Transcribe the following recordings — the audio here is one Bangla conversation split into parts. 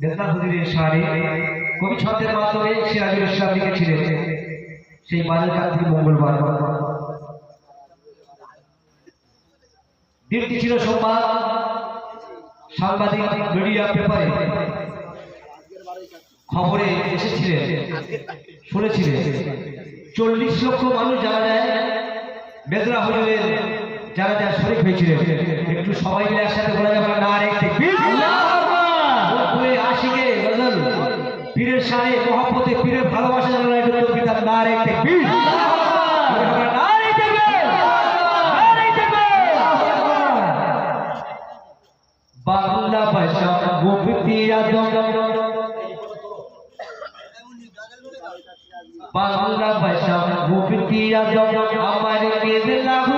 দেবনাথ হুজুরের সারে, কবি ছন্দের মাধ্যমে সিরাজুল ইসলাম ছিলেন। সেই বাজার কান্তি মঙ্গলবার দিনটি ছিল সোমবার, সাংবাদিক মিডিয়া পেপারে খবরে এসেছিলেন, শুনেছিলেন, চল্লিশ লক্ষ মানুষ যারা যায় বেদরা হুজুরের যারা যারা শরীফ হয়েছিলেন, একটু সবাই মিলে একসাথে পিরাজ বাংলা ভাষা মুক্তি আজ আমার কেবলা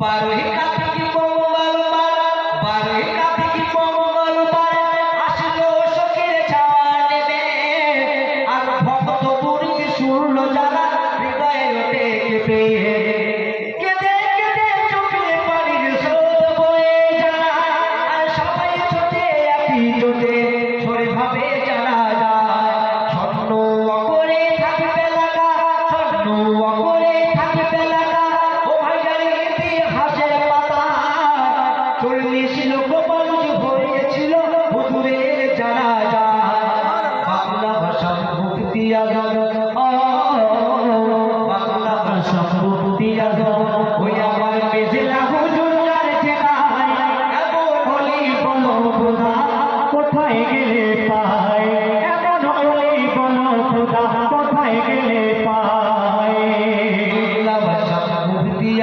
बारहवीं